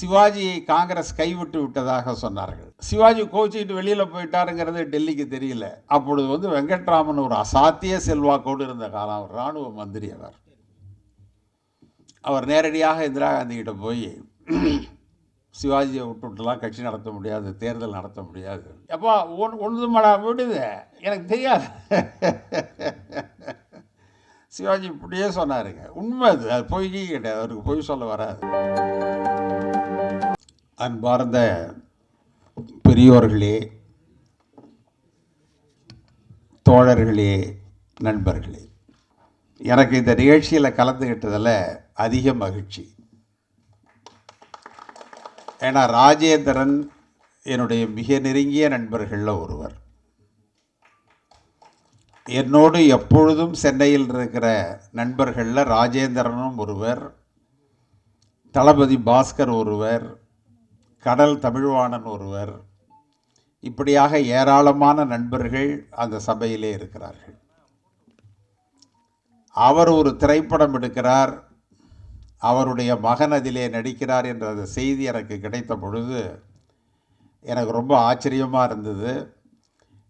சிவாஜியை காங்கிரஸ் கைவிட்டு விட்டதாக சொன்னார்கள். சிவாஜி கோச்சிக்கிட்டு வெளியில் போயிட்டாருங்கிறது டெல்லிக்கு தெரியல. அப்பொழுது வந்து வெங்கட்ராமன் ஒரு அசாத்திய செல்வாக்கோடு இருந்த காலம். அவர் இராணுவ மந்திரி அவர். அவர் நேரடியாக இந்திரா காந்திக்கிட்ட போய் சிவாஜியை விட்டுவிட்டுலாம் கட்சி நடத்த முடியாது தேர்தல் நடத்த முடியாது. அப்பா ஒன் ஒன்று மடா விடுது எனக்கு தெரியாது. சிவாஜி இப்படியே சொன்னாருங்க. உண்மை அது. அது பொய்கி கிடையாது அவருக்கு பொய் சொல்ல வராது. அன்பார்ந்த பெரியோர்களே தோழர்களே நண்பர்களே எனக்கு இந்த நிகழ்ச்சியில் கலந்துக்கிட்டதில் அதிக மகிழ்ச்சி. ஏன்னா ராஜேந்திரன் என்னுடைய மிக நெருங்கிய நண்பர்களில் ஒருவர். என்னோடு எப்பொழுதும் சென்னையில் இருக்கிற நண்பர்களில் ராஜேந்திரனும் ஒருவர் தளபதி பாஸ்கர் ஒருவர் கடல் தமிழ்வாணன் ஒருவர் இப்படியாக ஏராளமான நண்பர்கள் அந்த சபையிலே இருக்கிறார்கள். அவர் ஒரு திரைப்படம் எடுக்கிறார் அவருடைய மகன் அதிலே நடிக்கிறார் என்ற அந்த செய்தி எனக்கு கிடைத்த பொழுது எனக்கு ரொம்ப ஆச்சரியமாக இருந்தது.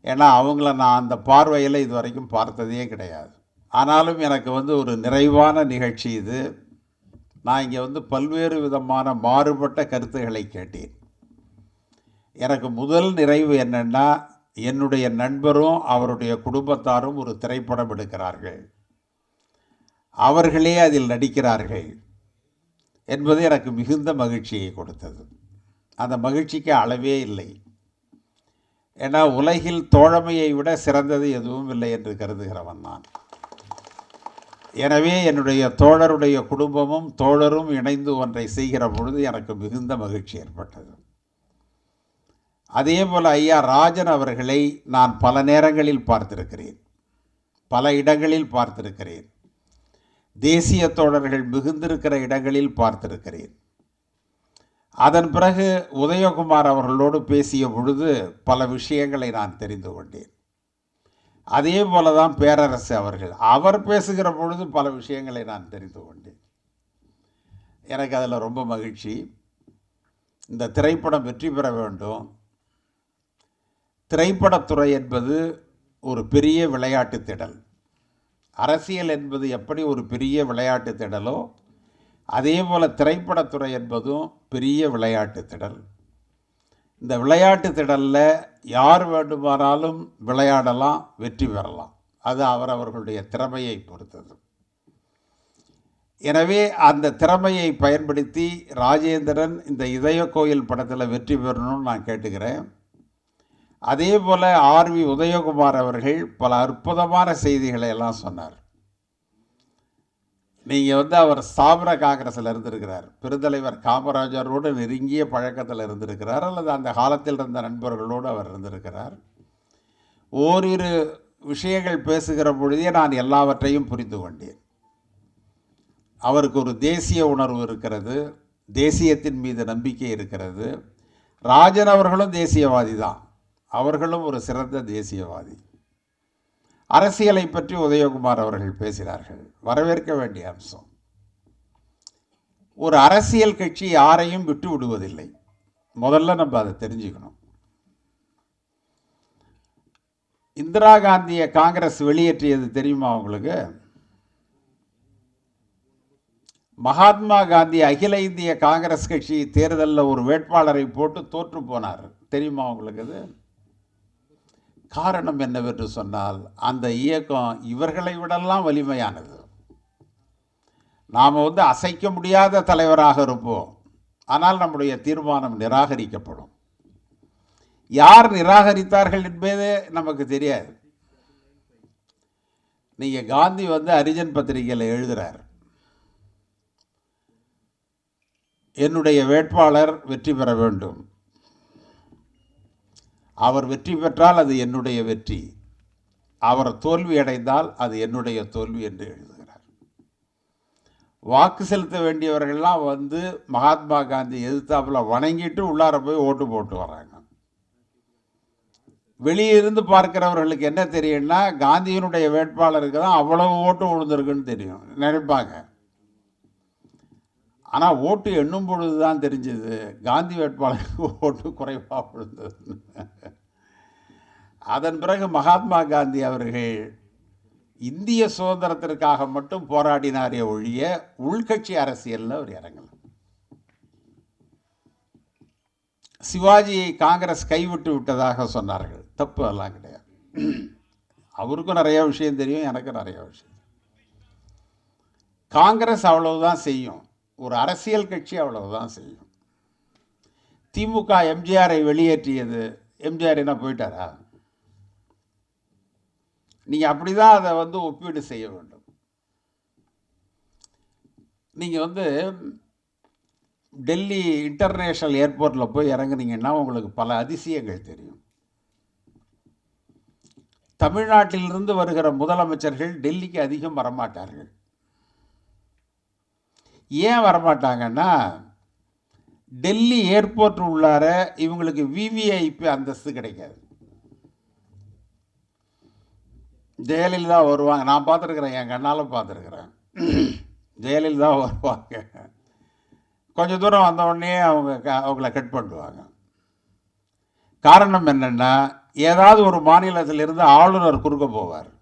ஏன்னா அவங்கள நான் அந்த பார்வையில் இது வரைக்கும் பார்த்ததே கிடையாது. ஆனாலும் எனக்கு வந்து ஒரு நிறைவான நிகழ்ச்சி இது. நான் இங்கே வந்து பல்வேறு விதமான மாறுபட்ட கருத்துக்களை கேட்டேன். எனக்கு முதல் நிறைவு என்னென்னா என்னுடைய நண்பரும் அவருடைய குடும்பத்தாரும் ஒரு திரைப்படம் எடுக்கிறார்கள். அவர்களே அதில் நடிக்கிறார்கள் என்பது எனக்கு மிகுந்த மகிழ்ச்சியை கொடுத்தது. அந்த மகிழ்ச்சிக்கு அளவே இல்லை. ஏன்னா உலகில் தோழமையை விட சிறந்தது எதுவும் இல்லை என்று கருதுகிறவன் நான். எனவே என்னுடைய தோழருடைய குடும்பமும் தோழரும் இணைந்து ஒன்றை செய்கிற பொழுது எனக்கு மிகுந்த மகிழ்ச்சி ஏற்பட்டது. அதே போல் ஐயா ராஜன் அவர்களை நான் பல நேரங்களில் பார்த்திருக்கிறேன். பல இடங்களில் பார்த்திருக்கிறேன். தேசிய தோழர்கள் மிகுந்திருக்கிற இடங்களில் பார்த்திருக்கிறேன். அதன் பிறகு உதயகுமார் அவர்களோடு பேசிய பொழுது பல விஷயங்களை நான் தெரிந்து கொண்டேன். அதே போல தான் பேரரசு அவர்கள். அவர் பேசுகிற பொழுது பல விஷயங்களை நான் தெரிந்து கொண்டேன். எனக்கு அதில் ரொம்ப மகிழ்ச்சி. இந்த திரைப்படம் வெற்றி பெற வேண்டும். திரைப்படத்துறை என்பது ஒரு பெரிய விளையாட்டு திடல். அரசியல் என்பது எப்படி ஒரு பெரிய விளையாட்டு திடலோ அதே போல் திரைப்படத்துறை என்பதும் பெரிய விளையாட்டு திடல். இந்த விளையாட்டு திடலில் யார் வேண்டுமானாலும் விளையாடலாம் வெற்றி பெறலாம். அது அவரவர்களுடைய திறமையை பொறுத்தது. எனவே அந்த திறமையை பயன்படுத்தி ராஜேந்திரன் இந்த இதய கோயில் படத்தில் வெற்றி பெறணும்னு நான் கேட்டுக்கிறேன். அதே போல் ஆர்வி உதயகுமார் அவர்கள் பல அற்புதமான செய்திகளை எல்லாம் சொன்னார். நீங்கள் வந்து அவர் ஸ்தாபன காங்கிரஸில் இருந்திருக்கிறார். பெருந்தலைவர் காமராஜரோடு நெருங்கிய பழக்கத்தில் இருந்திருக்கிறார். அல்லது அந்த காலத்தில் இருந்த நண்பர்களோடு அவர் இருந்திருக்கிறார். ஓரிரு விஷயங்கள் பேசுகிற பொழுதே நான் எல்லாவற்றையும் புரிந்து கொண்டேன். அவருக்கு ஒரு தேசிய உணர்வு இருக்கிறது. தேசியத்தின் மீது நம்பிக்கை இருக்கிறது. ராஜன் அவர்களும் தேசியவாதி தான். அவர்களும் ஒரு சிறந்த தேசியவாதி. அரசியலை பற்றி உதயகுமார் அவர்கள் பேசினார்கள். வரவேற்க வேண்டிய அம்சம். ஒரு அரசியல் கட்சி யாரையும் விட்டு விடுவதில்லை. முதல்ல நம்ம அதை தெரிஞ்சுக்கணும். இந்திரா காந்தியை காங்கிரஸ் வெளியேற்றியது தெரியுமா உங்களுக்கு? மகாத்மா காந்தி அகில இந்திய காங்கிரஸ் கட்சி தேர்தலில் ஒரு வேட்பாளரை போட்டு தோற்று போனார். தெரியுமா உங்களுக்கு அது? காரணம் என்னவென்று சொன்னால் அந்த இயக்கம் இவர்களை விடலாம் வலிமையானது. நாம் வந்து அசைக்க முடியாத தலைவராக இருப்போம். ஆனால் நம்முடைய தீர்மானம் நிராகரிக்கப்படும். யார் நிராகரித்தார்கள் என்பதே நமக்கு தெரியாது. நீங்கள் காந்தி வந்து ஹரிஜன் பத்திரிகையில் எழுதுகிறார் என்னுடைய வேட்பாளர் வெற்றி பெற வேண்டும். அவர் வெற்றி பெற்றால் அது என்னுடைய வெற்றி. அவர் தோல்வி அடைந்தால் அது என்னுடைய தோல்வி என்று எழுதுகிறார். வாக்கு செலுத்த வேண்டியவர்கள்லாம் வந்து மகாத்மா காந்தி எதிர்த்தாப்பில் வணங்கிட்டு உள்ளார போய் ஓட்டு போட்டு வராங்க வெளியே இருந்து பார்க்கிறவர்களுக்கு என்ன தெரியும்னா காந்தியினுடைய வேட்பாளருக்கு தான் அவ்வளவு ஓட்டு விழுந்திருக்குன்னு தெரியும். நினைப்பாங்க. ஆனால் ஓட்டு எண்ணும் பொழுது தான் தெரிஞ்சது. காந்தி வேட்பாளருக்கு ஓட்டு குறைவாக விழுந்தது. அதன் பிறகு மகாத்மா காந்தி அவர்கள் இந்திய சுதந்திரத்திற்காக மட்டும் போராடினாரே ஒழிய உள்கட்சி அரசியலில் அவர் இறங்கல. சிவாஜியை காங்கிரஸ் கைவிட்டு விட்டதாக சொன்னார்கள். தப்பு எல்லாம் கிடையாது. அவருக்கும் நிறைய விஷயம் தெரியும் எனக்கும் நிறைய விஷயம் காங்கிரஸ் அவ்வளவுதான் செய்யும். ஒரு அரசியல் கட்சி அவ்வளவுதான் செய்யும். திமுக எம்ஜிஆரை வெளியேற்றியது. எம்ஜிஆர் என்ன போயிட்டாரா? நீங்கள் அப்படி தான் அதை வந்து ஒப்பீடு செய்ய வேண்டும். நீங்கள் வந்து டெல்லி இன்டர்நேஷ்னல் ஏர்போர்ட்டில் போய் இறங்குனீங்கன்னா உங்களுக்கு பல அதிசயங்கள் தெரியும். தமிழ்நாட்டிலிருந்து வருகிற முதலமைச்சர்கள் டெல்லிக்கு அதிகம் வரமாட்டார்கள். ஏன் வரமாட்டாங்கன்னா டெல்லி ஏர்போர்ட் உள்ளார இவங்களுக்கு விவிஐபி அந்தஸ்து கிடைக்காது. ஜெயலலிதா வருவாங்க. நான் பார்த்துருக்குறேன். என் கண்ணால் பார்த்துருக்குறேன். ஜெயலலிதா வருவாங்க. கொஞ்சம் தூரம் வந்தவுடனே அவங்க க- அவங்கள கட் பண்ணுவாங்க. காரணம் என்னென்னா ஏதாவது ஒரு மாநிலத்திலிருந்து ஆளுநர் குறுக்க போவார்.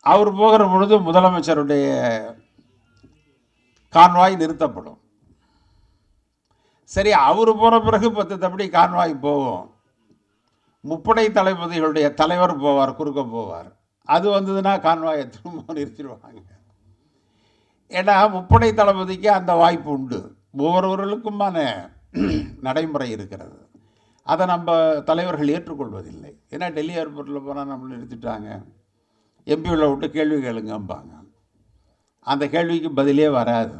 அவர் போகிற பொழுது முதலமைச்சருடைய கான்வாய் நிறுத்தப்படும். சரி அவர் போகிற பிறகு பத்து தப்படி கான்வாய் போகும். முப்படை தளபதிகளுடைய தலைவர் போவார் குறுக்க போவார். அது வந்ததுன்னா கான்வாயை திரும்ப நிறுத்திடுவாங்க. ஏன்னா முப்படை தளபதிக்கு அந்த வாய்ப்பு உண்டு. ஒவ்வொருவர்களுக்குமான நடைமுறை இருக்கிறது. அதை நம்ம தலைவர்கள் ஏற்றுக்கொள்வதில்லை. ஏன்னா டெல்லி ஏர்போர்ட்டில் போனால் நம்மளை நிறுத்திட்டாங்க. எம்பியில் விட்டு கேள்வி கேளுங்கம்பாங்க. அந்த கேள்விக்கு பதிலே வராது.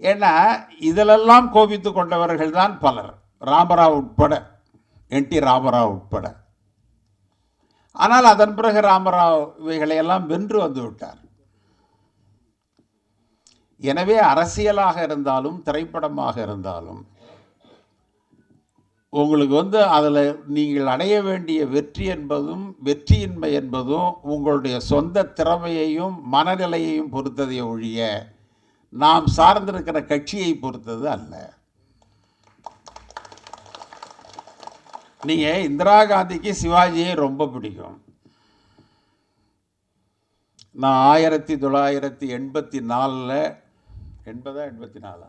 ஏன்னா இதிலெல்லாம் கோபித்து கொண்டவர்கள் தான் பலர். ராமராவ் உட்பட என் டி ராமராவ் உட்பட. ஆனால் அதன் பிறகு ராமராவ் இவைகளையெல்லாம் வென்று வந்து விட்டார். எனவே அரசியலாக இருந்தாலும் திரைப்படமாக இருந்தாலும் உங்களுக்கு வந்து அதில் நீங்கள் அடைய வேண்டிய வெற்றி என்பதும் வெற்றியின்மை என்பதும் உங்களுடைய சொந்த திறமையையும் மனநிலையையும் பொறுத்ததை ஒழிய நாம் சார்ந்திருக்கிற கட்சியை பொறுத்தது அல்ல. நீங்கள் இந்திரா காந்திக்கு சிவாஜியை ரொம்ப பிடிக்கும். நான் ஆயிரத்தி தொள்ளாயிரத்தி எண்பத்தி நாலில் எண்பதா எண்பத்தி நாலா?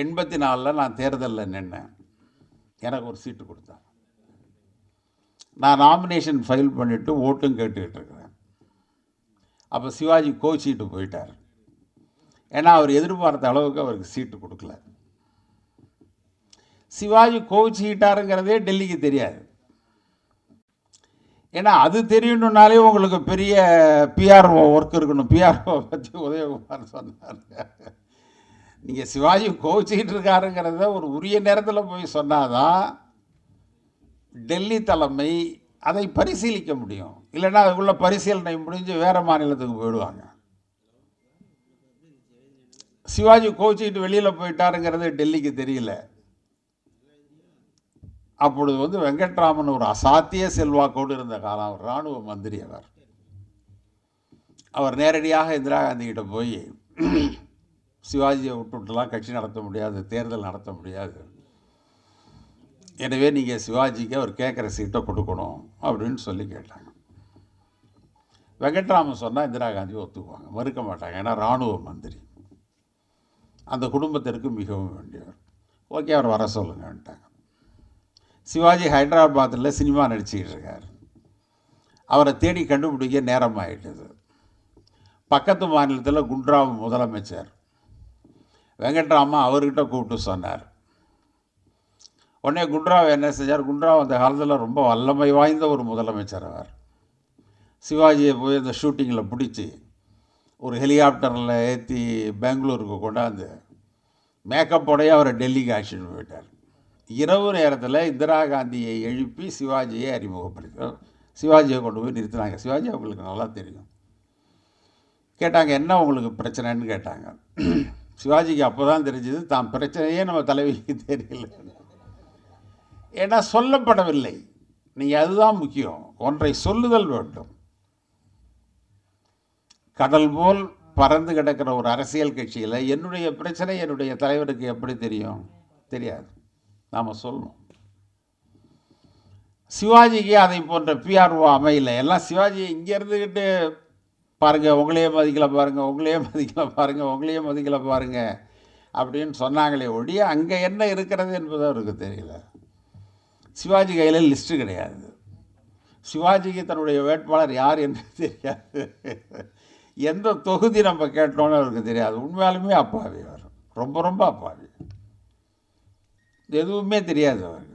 எண்பத்தி நாலில் நான் தேர்தலில் நின்னேன். எனக்கு ஒரு சீட்டு கொடுத்தாங்க. நான் நாமினேஷன் ஃபைல் பண்ணிவிட்டு ஓட்டும் கேட்டுக்கிட்டு இருக்கிறேன். அப்போ சிவாஜி கோச்சிட்டு போயிட்டார். ஏன்னா அவர் எதிர்பார்த்த அளவுக்கு அவருக்கு சீட்டு கொடுக்கல. சிவாஜி கோச்சிக்கிட்டாருங்கிறதே டெல்லிக்கு தெரியாது. ஏன்னா அது தெரியணுன்னாலே உங்களுக்கு பெரிய பிஆர்ஓ ஒர்க் இருக்கணும். பிஆர்ஓ பற்றி உதயகுமார் சொன்னார். நீங்கள் சிவாஜி கோவிச்சிக்கிட்டு இருக்காருங்கிறத ஒரு உரிய நேரத்தில் போய் சொன்னாதான் டெல்லி தலைமை அதை பரிசீலிக்க முடியும். இல்லைன்னா அதுக்குள்ளே பரிசீலனை முடிஞ்சு வேறு மாநிலத்துக்கு போயிடுவாங்க. சிவாஜி கோச்சிக்கிட்டு வெளியில் போயிட்டாருங்கிறது டெல்லிக்கு தெரியல. அப்பொழுது வந்து வெங்கட்ராமன் ஒரு அசாத்திய செல்வாக்கோடு இருந்த காலம். அவர் இராணுவ மந்திரி அவர். அவர் நேரடியாக இந்திரா காந்தி கிட்ட போய் சிவாஜியை விட்டுவிட்டுலாம் கட்சி நடத்த முடியாது தேர்தல் நடத்த முடியாது. எனவே நீங்கள் சிவாஜிக்கு அவர் கேட்குற சீட்டை கொடுக்கணும் அப்படின்னு சொல்லி கேட்டாங்க. வெங்கட்ராமன் சொன்னால் இந்திரா காந்தி ஒத்துக்குவாங்க மறுக்க மாட்டாங்க. ஏன்னா இராணுவ மந்திரி. அந்த குடும்பத்திற்கு மிகவும் வேண்டியவர். ஓகே அவர் வர சொல்லுங்கன்ட்டாங்க. சிவாஜி ஹைதராபாத்தில் சினிமா நடிச்சுக்கிட்டு இருக்கார். அவரை தேடி கண்டுபிடிக்க நேரம் பக்கத்து மாநிலத்தில் குண்ட்ராவ் முதலமைச்சர். வெங்கட்ராமா அவர்கிட்ட கூப்பிட்டு சொன்னார். உடனே குண்ட்ராவ் என்ன செஞ்சார்? குண்ட்ராவ் அந்த காலத்தில் ரொம்ப வல்லமை வாய்ந்த ஒரு முதலமைச்சர் அவர். சிவாஜியை போய் அந்த ஷூட்டிங்கில் பிடிச்சி ஒரு ஹெலிகாப்டரில் ஏற்றி பெங்களூருக்கு கொண்டாந்து மேக்கப்போடையே அவரை டெல்லிக்கு அழைச்சிட்டு போயிட்டார். இரவு நேரத்தில் இந்திரா காந்தியை எழுப்பி சிவாஜியை அறிமுகப்படுத்தி சிவாஜியை கொண்டு போய் நிறுத்தினாங்க. சிவாஜி அவங்களுக்கு நல்லா தெரியும். கேட்டாங்க என்ன உங்களுக்கு பிரச்சனைன்னு? கேட்டாங்க. சிவாஜிக்கு அப்போ தான் தெரிஞ்சது தான் பிரச்சனையே நம்ம தலைவிக்கு தெரியல. ஏன்னா சொல்லப்படவில்லை. நீங்கள் அதுதான் முக்கியம். ஒன்றை சொல்லுதல் வேண்டும். கடல் போல் பறந்து கிடக்கிற ஒரு அரசியல் கட்சியில் என்னுடைய பிரச்சனை என்னுடைய தலைவருக்கு எப்படி தெரியும்? தெரியாது. நாம் சொல்லணும். சிவாஜிக்கு அதை போன்ற பிஆர்ஓ அமையல. எல்லாம் சிவாஜி இங்கே இருந்துக்கிட்டு பாருங்கள் உங்களையே மதிக்கலை பாருங்கள் உங்களையே மதிக்கலை பாருங்கள் உங்களையே மதிக்கலை பாருங்கள் அப்படின்னு சொன்னாங்களே ஒழிய அங்கே என்ன இருக்கிறது என்பது அவருக்கு தெரியல. சிவாஜி கையில் லிஸ்ட்டு கிடையாது. சிவாஜிக்கு தன்னுடைய வேட்பாளர் யார் என்று தெரியாது. எந்த தொகுதி நம்ம கேட்டோன்னு அவருக்கு தெரியாது. உண்மையாலுமே அப்பாவி அவர். ரொம்ப ரொம்ப அப்பாவி. எதுவுமே தெரியாது அவருக்கு.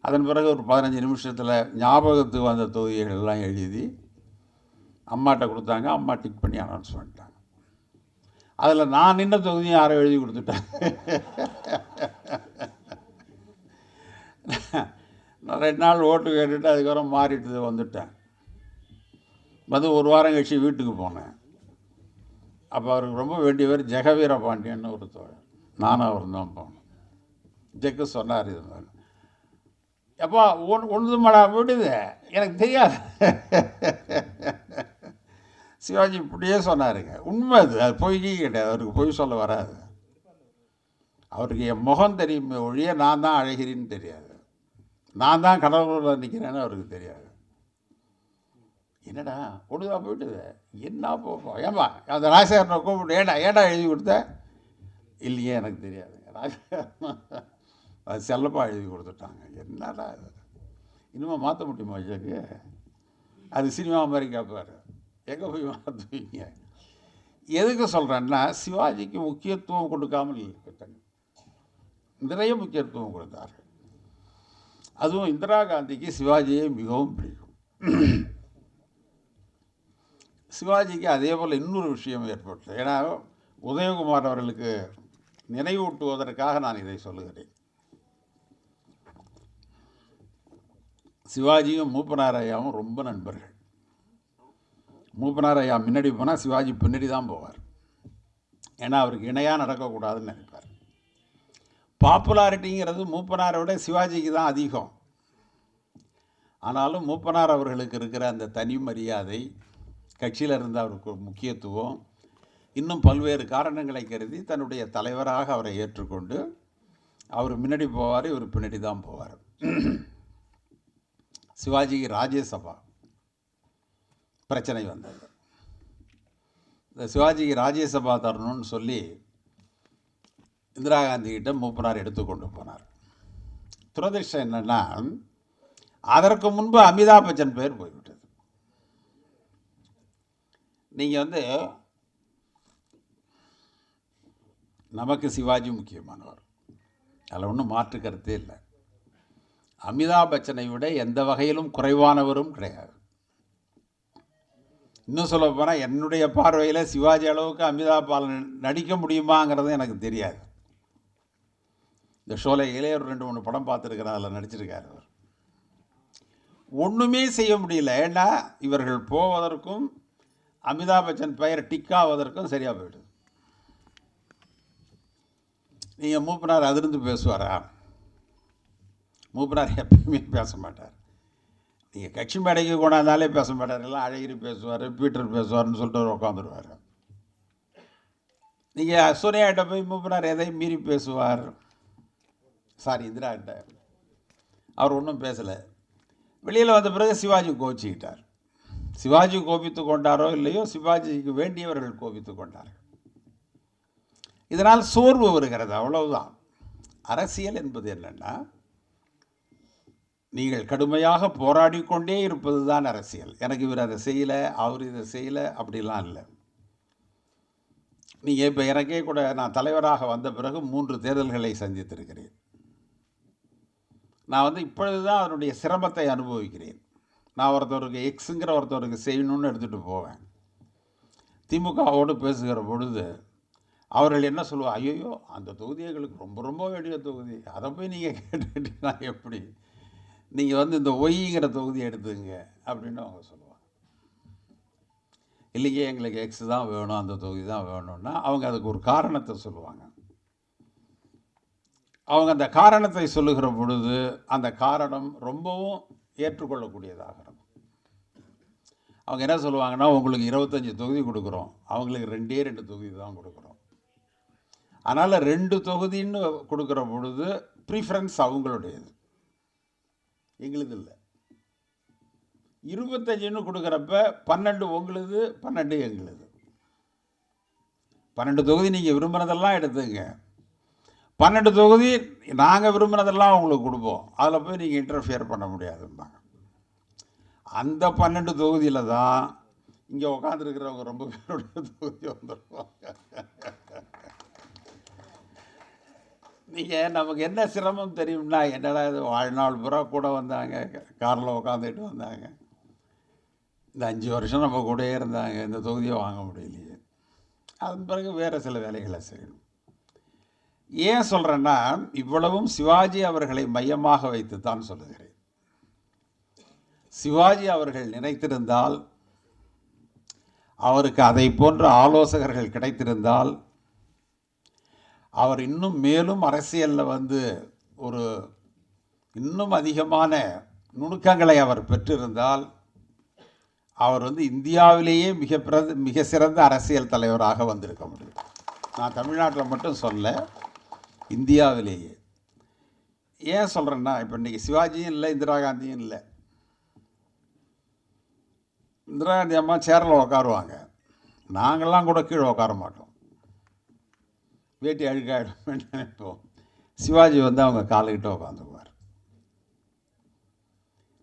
அதன் பிறகு ஒரு பதினஞ்சு நிமிஷத்தில் ஞாபகத்துக்கு வந்த தொகுதிகள் எல்லாம் எழுதி அம்மாட்ட கொடுத்தாங்க அம்மா டிக் பண்ணி அனௌன்ஸ் பண்ணிட்டாங்க. அதில் நான் நின்ற தொகுதியும் யாரோ எழுதி கொடுத்துட்டாங்க. நான் ரெண்டு நாள் ஓட்டு கேட்டுட்டு அதுக்கப்புறம் மாறிட்டு வந்துட்டேன். வந்து ஒரு வாரம் கழிச்சு வீட்டுக்கு போனேன். அப்போ அவருக்கு ரொம்ப வேண்டியவர் ஜெகவீர பாண்டியன்னு ஒரு தோழர். நானும் அவர் தான் போனேன் ஜெக்கு சொன்னார் இது மாதிரி. எப்போ ஒன் ஒன்று மழை விடுது எனக்கு தெரியாது. சிவாஜி இப்படியே சொன்னாருங்க. உண்மை அது. அது பொய் கிடையாது. அவருக்கு பொய் சொல்ல வராது. அவருக்கு என் முகம் தெரியுமே ஒழிய நான் தான் அழகிறேன்னு தெரியாது. நான் தான் கடவுளில் நிற்கிறேன்னு அவருக்கு தெரியாது. என்னடா? ஒழுதா போயிட்டுது. என்ன போப்போம் ஏன்பா அந்த ராஜசேகரனை கூப்பிட்டு ஏடா ஏடா எழுதி கொடுத்த? இல்லையே எனக்கு தெரியாது. ராஜசேகரன் அது செல்லப்பா எழுதி கொடுத்துட்டாங்க. என்னடா இது? இனிமேல் மாற்ற முடியுமா ஐயாக்கு அது சினிமா மாதிரி கேட்பாரு எங்கே போய் மாற்றுவீங்க எதுக்கு சொல்கிறேன்னா சிவாஜிக்கு முக்கியத்துவம் கொடுக்காமல் இருக்கட்டாங்க நிறைய முக்கியத்துவம் கொடுத்தார்கள் அதுவும் இந்திரா காந்திக்கு சிவாஜியை மிகவும் பிடிக்கும். சிவாஜிக்கு அதே போல் இன்னொரு விஷயம் ஏற்பட்டது ஏன்னா உதயகுமார் அவர்களுக்கு நினைவூட்டுவதற்காக நான் இதை சொல்லுகிறேன். சிவாஜியும் மூப்பனாரையாவும் ரொம்ப நண்பர்கள். மூப்பனார் ஐயா முன்னாடி போனால் சிவாஜி பின்னாடி தான் போவார். ஏன்னா அவருக்கு இணையாக நடக்கக்கூடாதுன்னு நினைப்பார். பாப்புலாரிட்டிங்கிறது மூப்பனாரை விட சிவாஜிக்கு தான் அதிகம். ஆனாலும் மூப்பனார் அவர்களுக்கு இருக்கிற அந்த தனி மரியாதை கட்சியில் இருந்த அவருக்கு முக்கியத்துவம் இன்னும் பல்வேறு காரணங்களை கருதி தன்னுடைய தலைவராக அவரை ஏற்றுக்கொண்டு அவர் முன்னாடி போவார் இவர் பின்னாடி தான் போவார். சிவாஜிக்கு ராஜ்யசபா. பிரச்சனை வந்தது. இந்த சிவாஜிக்கு ராஜ்யசபா தரணும்னு சொல்லி இந்திரா காந்தி மூப்பனார் எடுத்து எடுத்துக்கொண்டு போனார். துரதிர்ஷ்டம் என்னென்னா அதற்கு முன்பு அமிதாப் பச்சன் பேர் போய்விட்டது. நீங்கள் வந்து நமக்கு சிவாஜி முக்கியமானவர். அதில் ஒன்றும் மாற்று கருத்தே இல்லை. அமிதாப் பச்சனை விட எந்த வகையிலும் குறைவானவரும் கிடையாது. இன்னும் சொல்ல போனால் என்னுடைய பார்வையில் சிவாஜி அளவுக்கு அமிதாப் பாலன் நடிக்க முடியுமாங்கிறது எனக்கு தெரியாது. இந்த ஷோல ஒரு ரெண்டு மூணு படம் பார்த்துருக்கிறேன் அதில் நடிச்சிருக்காரு அவர். ஒன்றுமே செய்ய முடியல. ஏன்னா இவர்கள் போவதற்கும் அமிதாப் பச்சன் பெயர் டிக்காவதற்கும் சரியாக போயிடுது. நீங்கள் மூப்பனார் அதிர்ந்து பேசுவாரா? மூப்பனார் எப்பயுமே பேச மாட்டார். நீங்கள் கட்சி மேடைக்கு கொண்டாந்தாலே பேச மாட்டார். எல்லாம் அழகிரி பேசுவார் பீட்டர் பேசுவார்னு சொல்லிட்டு உட்காந்துருவார் நீங்கள் சூர்யாட்ட போய் மூப்பினார் எதையும் மீறி பேசுவார்? சாரி இந்திராகிட்ட அவர் ஒன்றும் பேசலை. வெளியில் வந்த பிறகு சிவாஜி கோபிச்சுக்கிட்டார். சிவாஜி கோபித்து கொண்டாரோ இல்லையோ சிவாஜிக்கு வேண்டியவர்கள் கோபித்து கொண்டார்கள். இதனால் சோர்வு வருகிறது அவ்வளவுதான். அரசியல் என்பது என்னென்னா நீங்கள் கடுமையாக போராடி கொண்டே இருப்பது தான் அரசியல். எனக்கு இவர் அதை செய்யலை அவர் இதை செய்யலை அப்படிலாம் இல்லை. நீங்கள் இப்போ எனக்கே கூட நான் தலைவராக வந்த பிறகு மூன்று தேர்தல்களை சந்தித்திருக்கிறேன். நான் வந்து இப்பொழுது தான் அதனுடைய சிரமத்தை அனுபவிக்கிறேன். நான் ஒருத்தருக்கு எக்ஸுங்கிற ஒருத்தருக்கு செய்யணும்னு எடுத்துகிட்டு போவேன். திமுகவோடு பேசுகிற பொழுது அவர்கள் என்ன சொல்லுவாள் ஐயோ அந்த தொகுதி எங்களுக்கு ரொம்ப ரொம்ப வேண்டிய தொகுதி. அதை போய் நீங்கள் கேட்டுக்கிட்டீங்கன்னா எப்படி? நீங்கள் வந்து இந்த ஒய்ங்கிற தொகுதி எடுத்துங்க அப்படின்னு அவங்க சொல்லுவாங்க. இல்லையே எங்களுக்கு எக்ஸ் தான் வேணும் அந்த தொகுதி தான் வேணும்னா அவங்க அதுக்கு ஒரு காரணத்தை சொல்லுவாங்க. அவங்க அந்த காரணத்தை சொல்லுகிற பொழுது அந்த காரணம் ரொம்பவும் ஏற்றுக்கொள்ளக்கூடியதாகிறது அவங்க என்ன சொல்லுவாங்கன்னா உங்களுக்கு இருபத்தஞ்சி தொகுதி கொடுக்குறோம். அவங்களுக்கு ரெண்டே ரெண்டு தொகுதி தான் கொடுக்குறோம். அதனால் ரெண்டு தொகுதின்னு கொடுக்குற பொழுது ப்ரிஃபரன்ஸ் அவங்களுடையது. எங்களுது இல்லை. இருபத்தஞ்சுன்னு கொடுக்குறப்ப பன்னெண்டு உங்களுது பன்னெண்டு எங்களுது. பன்னெண்டு தொகுதி நீங்கள் விரும்புகிறதெல்லாம் எடுத்துங்க பன்னெண்டு தொகுதி நாங்கள் விரும்புகிறதெல்லாம் உங்களுக்கு கொடுப்போம். அதில் போய் நீங்கள் இன்டர்ஃபியர் பண்ண முடியாதும்பாங்க. அந்த பன்னெண்டு தொகுதியில் தான் இங்கே உட்காந்துருக்கிறவங்க ரொம்ப பேருடைய தொகுதி வந்துடுவாங்க நீங்கள் நமக்கு என்ன சிரமம் தெரியும்னா என்னடா இது வாழ்நாள் பூரா கூட வந்தாங்க காரில் உட்காந்துட்டு வந்தாங்க. இந்த அஞ்சு வருஷம் நம்ம கூடயே இருந்தாங்க இந்த தொகுதியை வாங்க முடியலையே. அதன் பிறகு வேறு சில வேலைகளை செய்யணும். ஏன் சொல்கிறேன்னா இவ்வளவும் சிவாஜி அவர்களை மையமாக வைத்து தான் சொல்லுகிறேன். சிவாஜி அவர்கள் நினைத்திருந்தால் அவருக்கு அதை போன்ற ஆலோசகர்கள் கிடைத்திருந்தால் அவர் இன்னும் மேலும் அரசியலில் வந்து ஒரு இன்னும் அதிகமான நுணுக்கங்களை அவர் பெற்றிருந்தால் அவர் வந்து இந்தியாவிலேயே மிக பிறந்த மிக சிறந்த அரசியல் தலைவராக வந்திருக்க முடியும். நான் தமிழ்நாட்டில் மட்டும் சொல்ல இந்தியாவிலேயே. ஏன் சொல்கிறேன்னா இப்போ இன்றைக்கி சிவாஜியும் இல்லை இந்திரா காந்தியும் இல்லை. இந்திரா காந்தி அம்மா சேரில் உட்காருவாங்க. நாங்கள்லாம் கூட கீழே உட்கார மாட்டோம். வேட்டி அழுக்காயிடும் நினைப்போம். சிவாஜி வந்து அவங்க காலுக்கிட்ட உட்காந்துக்குவார்.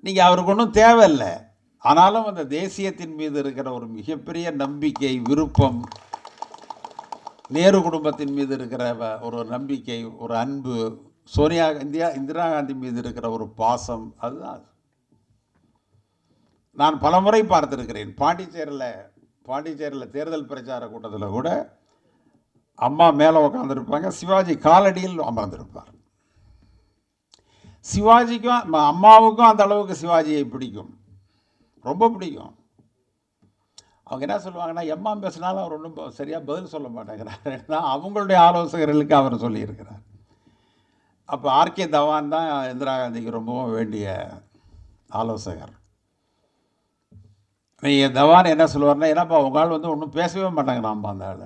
நீங்கள் அவருக்கு ஒன்றும் தேவையில்லை. ஆனாலும் அந்த தேசியத்தின் மீது இருக்கிற ஒரு மிகப்பெரிய நம்பிக்கை விருப்பம் நேரு குடும்பத்தின் மீது இருக்கிற வ- ஒரு நம்பிக்கை ஒரு அன்பு சோனியா இந்தியா இந்திரா காந்தி மீது இருக்கிற ஒரு பாசம் அதுதான் அது. நான் பலமுறை பார்த்துருக்கிறேன். பாண்டிச்சேரியில் பாண்டிச்சேரியில் தேர்தல் பிரச்சார கூட்டத்தில் கூட அம்மா மேலே உட்காந்துருப்பாங்க சிவாஜி காலடியில் அமர்ந்திருப்பார். சிவாஜிக்கும் அம்மாவுக்கும் அந்த அளவுக்கு சிவாஜியை பிடிக்கும். ரொம்ப பிடிக்கும். அவங்க என்ன சொல்லுவாங்கன்னா எம்மா பேசினாலும் அவர் ஒன்றும் சரியாக பதில் சொல்ல மாட்டேங்கிறார். ஏன்னா அவங்களுடைய ஆலோசகர்களுக்கு அவர் சொல்லியிருக்கிறார். அப்போ ஆர்கே தவான் தான் இந்திரா காந்திக்கு ரொம்பவும் வேண்டிய ஆலோசகர். நீங்கள் தவான் என்ன சொல்லுவார்னா என்னப்பா உங்கள் ஆள் வந்து ஒன்றும் பேசவே மாட்டாங்க நாம்ப அந்த ஆள்.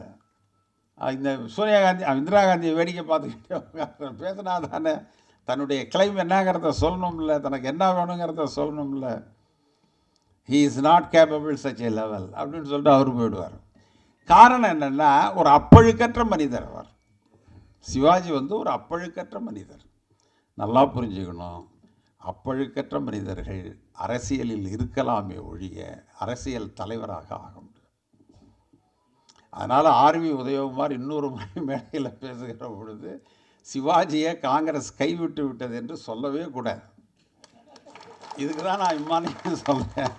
இந்த சோனியா காந்தி இந்திரா காந்தியை வேடிக்கை பார்த்துக்கிட்டே பேசினா தானே தன்னுடைய கிளைம் என்னங்கிறத சொல்லணும்ல தனக்கு என்ன வேணுங்கிறத சொல்லணும்ல. He is not capable such a level அப்படின்னு சொல்லிட்டு அவர் போயிடுவார். காரணம் என்னென்னா ஒரு அப்பழுக்கற்ற மனிதர் அவர். சிவாஜி வந்து ஒரு அப்பழுக்கற்ற மனிதர். நல்லா புரிஞ்சுக்கணும். அப்பழுக்கற்ற மனிதர்கள் அரசியலில் இருக்கலாமே ஒழிய அரசியல் தலைவராக ஆகும் அதனால் ஆர்வி உதயகுமார் இன்னொரு முறை மேடையில் பேசுகிற பொழுது சிவாஜியை காங்கிரஸ் கைவிட்டு விட்டது என்று சொல்லவே கூடாது. இதுக்கு தான் நான் இம்மானையும் சொல்கிறேன்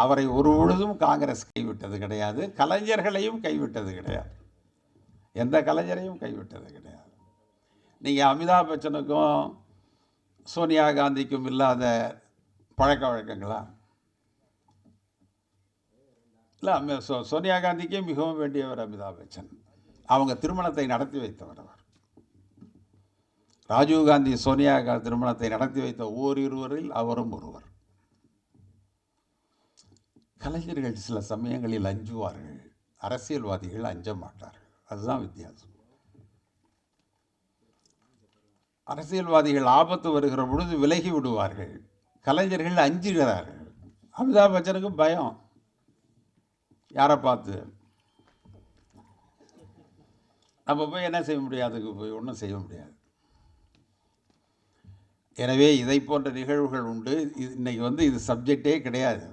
அவரை ஒரு பொழுதும் காங்கிரஸ் கைவிட்டது கிடையாது கலைஞர்களையும் கைவிட்டது கிடையாது. எந்த கலைஞரையும் கைவிட்டது கிடையாது. நீங்கள் அமிதாப் பச்சனுக்கும் சோனியா காந்திக்கும் இல்லாத பழக்க வழக்கங்களா? இல்லை சோ சோனியா காந்திக்கே மிகவும் வேண்டியவர் அமிதாப் பச்சன். அவங்க திருமணத்தை நடத்தி வைத்தவர் அவர். ராஜீவ் காந்தி சோனியா காந்தி திருமணத்தை நடத்தி வைத்த ஓரிருவரில் அவரும் ஒருவர். கலைஞர்கள் சில சமயங்களில் அஞ்சுவார்கள். அரசியல்வாதிகள் அஞ்ச மாட்டார்கள் அதுதான் வித்தியாசம். அரசியல்வாதிகள் ஆபத்து வருகிற பொழுது விலகி விடுவார்கள். கலைஞர்கள் அஞ்சுகிறார்கள். அமிதாப் பச்சனுக்கு பயம். யாரை பார்த்து? நம்ம போய் என்ன செய்ய முடியாது அதுக்கு போய் ஒன்றும் செய்ய முடியாது. எனவே இதை போன்ற நிகழ்வுகள் உண்டு. இது இன்னைக்கு வந்து இது சப்ஜெக்டே கிடையாது.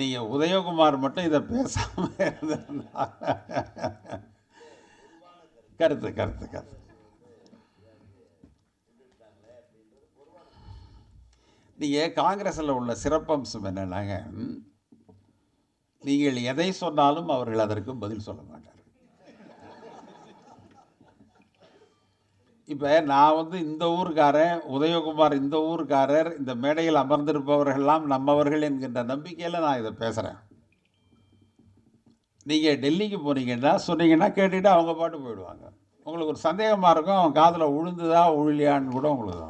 நீங்கள் உதயகுமார் மட்டும் இதை பேசாமல் இருந்திருந்தா கருத்து கருத்து கருத்து. நீங்கள் காங்கிரஸில் உள்ள சிறப்பம்சம் என்னன்னாங்க நீங்கள் எதை சொன்னாலும் அவர்கள் அதற்கு பதில் சொல்ல மாட்டார்கள். இப்போ நான் வந்து இந்த ஊருக்காரன் உதயகுமார் இந்த ஊருக்காரர் இந்த மேடையில் அமர்ந்திருப்பவர்கள்லாம் நம்மவர்கள் என்கின்ற நம்பிக்கையில் நான் இதை பேசுகிறேன் நீங்கள் டெல்லிக்கு போனீங்கன்னா சொன்னீங்கன்னா கேட்டுட்டு அவங்க பாட்டு போயிடுவாங்க. உங்களுக்கு ஒரு சந்தேகமாக இருக்கும் அவன் காதில் உழுந்துதா உழுலியான்னு கூட உங்களுக்கு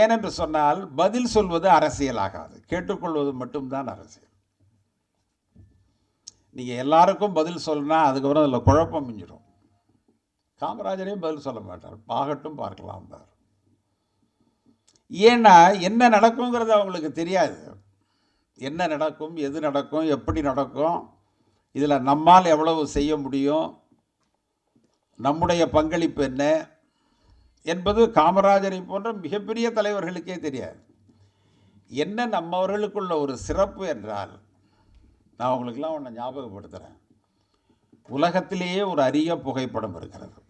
ஏனென்று சொன்னால் பதில் சொல்வது அரசியலாகாது. கேட்டுக்கொள்வது மட்டும்தான் அரசியல் நீங்கள் எல்லாருக்கும் பதில் சொல்லனா அதுக்கப்புறம் அதில் குழப்பம் மிஞ்சிடும் காமராஜரையும் பதில் சொல்ல மாட்டார். பாகட்டும் பார்க்கலாம் பார். ஏன்னா என்ன நடக்குங்கிறது அவங்களுக்கு தெரியாது. என்ன நடக்கும் எது நடக்கும் எப்படி நடக்கும் இதில் நம்மால் எவ்வளவு செய்ய முடியும் நம்முடைய பங்களிப்பு என்ன என்பது காமராஜரை போன்ற மிகப்பெரிய தலைவர்களுக்கே தெரியாது. என்ன நம்மவர்களுக்குள்ள ஒரு சிறப்பு என்றால் நான் உங்களுக்கெல்லாம் ஒன்று ஞாபகப்படுத்துகிறேன் உலகத்திலேயே ஒரு அரிய புகைப்படம் இருக்கிறது.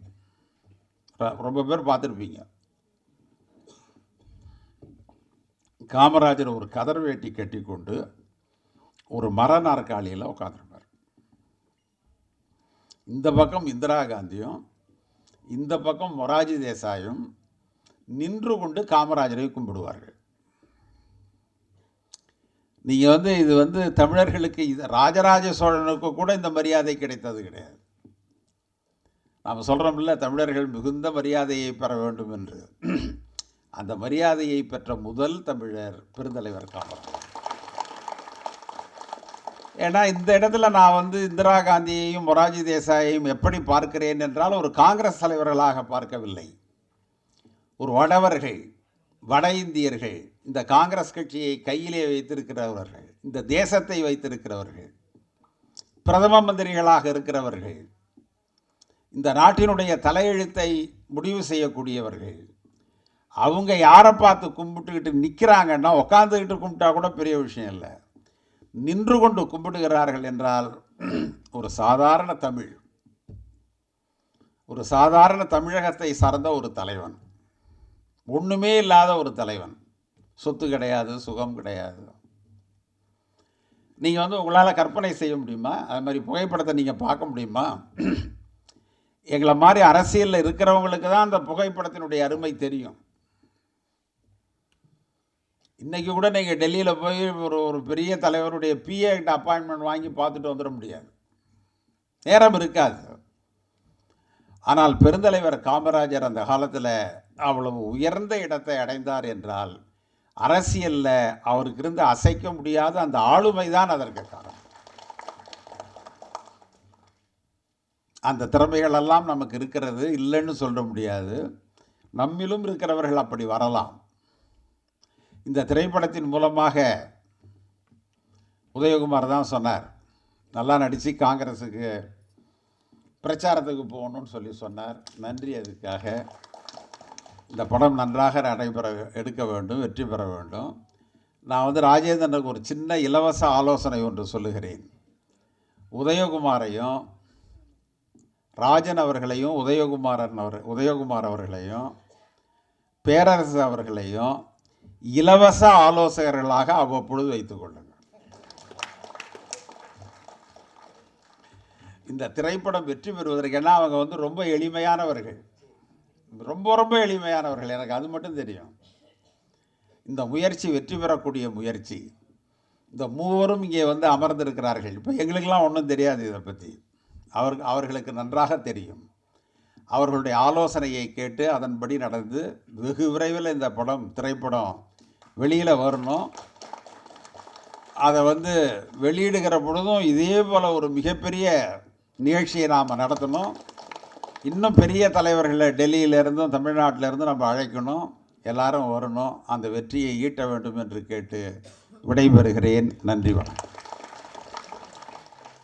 ர- ரொம்ப பேர் பார்த்துருப்பீங்க. காமராஜர் ஒரு கதர் வேட்டி கட்டிக்கொண்டு ஒரு மர நாற்காலியில் உட்காந்துருப்பார் இந்த பக்கம் இந்திரா காந்தியும் இந்த பக்கம் மொராஜி தேசாயும் நின்று கொண்டு காமராஜரை கும்பிடுவார்கள். நீங்கள் வந்து இது வந்து தமிழர்களுக்கு இது ராஜராஜ சோழனுக்கு கூட இந்த மரியாதை கிடைத்தது கிடையாது. நாம் சொல்கிறோம்ல தமிழர்கள் மிகுந்த மரியாதையை பெற வேண்டும் என்று. அந்த மரியாதையை பெற்ற முதல் தமிழர் பெருந்தலைவர் காமராஜர் ஏன்னா இந்த இடத்துல நான் வந்து இந்திரா காந்தியையும் மொராஜி தேசாயையும் எப்படி பார்க்கிறேன் என்றால் ஒரு காங்கிரஸ் தலைவர்களாக பார்க்கவில்லை. ஒரு வடவர்கள் வட இந்தியர்கள் இந்த காங்கிரஸ் கட்சியை கையிலே வைத்திருக்கிறவர்கள் இந்த தேசத்தை வைத்திருக்கிறவர்கள் பிரதம மந்திரிகளாக இருக்கிறவர்கள் இந்த நாட்டினுடைய தலையெழுத்தை முடிவு செய்யக்கூடியவர்கள் அவங்க யாரை பார்த்து கும்பிட்டுக்கிட்டு நிற்கிறாங்கன்னா உட்காந்துக்கிட்டு கும்பிட்டா கூட பெரிய விஷயம் இல்லை. நின்று கொண்டு கும்பிடுகிறார்கள் என்றால் ஒரு சாதாரண தமிழ் ஒரு சாதாரண தமிழகத்தை சார்ந்த ஒரு தலைவன் ஒன்றுமே இல்லாத ஒரு தலைவன் சொத்து கிடையாது சுகம் கிடையாது. நீங்கள் வந்து உங்களால் கற்பனை செய்ய முடியுமா? அது மாதிரி புகைப்படத்தை நீங்கள் பார்க்க முடியுமா? எங்களை மாதிரி அரசியலில் இருக்கிறவங்களுக்கு தான் அந்த புகைப்படத்தினுடைய அருமை தெரியும். இன்றைக்கி கூட நீங்கள் டெல்லியில் போய் ஒரு ஒரு பெரிய தலைவருடைய பிஏகிட்ட அப்பாயின்மெண்ட் வாங்கி பார்த்துட்டு வந்துட முடியாது. நேரம் இருக்காது. ஆனால் பெருந்தலைவர் காமராஜர் அந்த காலத்தில் அவ்வளவு உயர்ந்த இடத்தை அடைந்தார் என்றால் அரசியலில் அவருக்கு இருந்து அசைக்க முடியாத அந்த ஆளுமை தான் அதற்கு காரணம். அந்த திறமைகள் எல்லாம் நமக்கு இருக்கிறது இல்லைன்னு சொல்ல முடியாது. நம்மிலும் இருக்கிறவர்கள் அப்படி வரலாம். இந்த திரைப்படத்தின் மூலமாக உதயகுமார் தான் சொன்னார். நல்லா நடித்து காங்கிரஸுக்கு பிரச்சாரத்துக்கு போகணும்னு சொல்லி சொன்னார். நன்றி அதுக்காக. இந்த படம் நன்றாக நடைபெற எடுக்க வேண்டும் வெற்றி பெற வேண்டும். நான் வந்து ராஜேந்திரனுக்கு ஒரு சின்ன இலவச ஆலோசனை ஒன்று சொல்லுகிறேன். உதயகுமாரையும் ராஜன் அவர்களையும் உதயகுமாரன் அவர் உதயகுமார் அவர்களையும் பேரரசு அவர்களையும் இலவச ஆலோசகர்களாக அவ்வப்பொழுது வைத்துக் கொள்ளுங்கள். இந்த திரைப்படம் வெற்றி பெறுவதற்கு ஏன்னா அவங்க வந்து ரொம்ப எளிமையானவர்கள். ரொம்ப ரொம்ப எளிமையானவர்கள். எனக்கு அது மட்டும் தெரியும். இந்த முயற்சி வெற்றி பெறக்கூடிய முயற்சி. இந்த மூவரும் இங்கே வந்து அமர்ந்திருக்கிறார்கள். இப்போ எங்களுக்கெல்லாம் ஒன்றும் தெரியாது இதை பற்றி அவர் அவர்களுக்கு நன்றாக தெரியும். அவர்களுடைய ஆலோசனையை கேட்டு அதன்படி நடந்து வெகு விரைவில் இந்த படம் திரைப்படம் வெளியில் வரணும். அதை வந்து வெளியிடுகிற பொழுதும் இதே போல் ஒரு மிகப்பெரிய நிகழ்ச்சியை நாம் நடத்தணும். இன்னும் பெரிய தலைவர்களை டெல்லியிலேருந்தும் தமிழ்நாட்டிலேருந்தும் நம்ம அழைக்கணும். எல்லாரும் வரணும். அந்த வெற்றியை ஈட்ட வேண்டும் என்று கேட்டு விடைபெறுகிறேன். நன்றி வணக்கம்.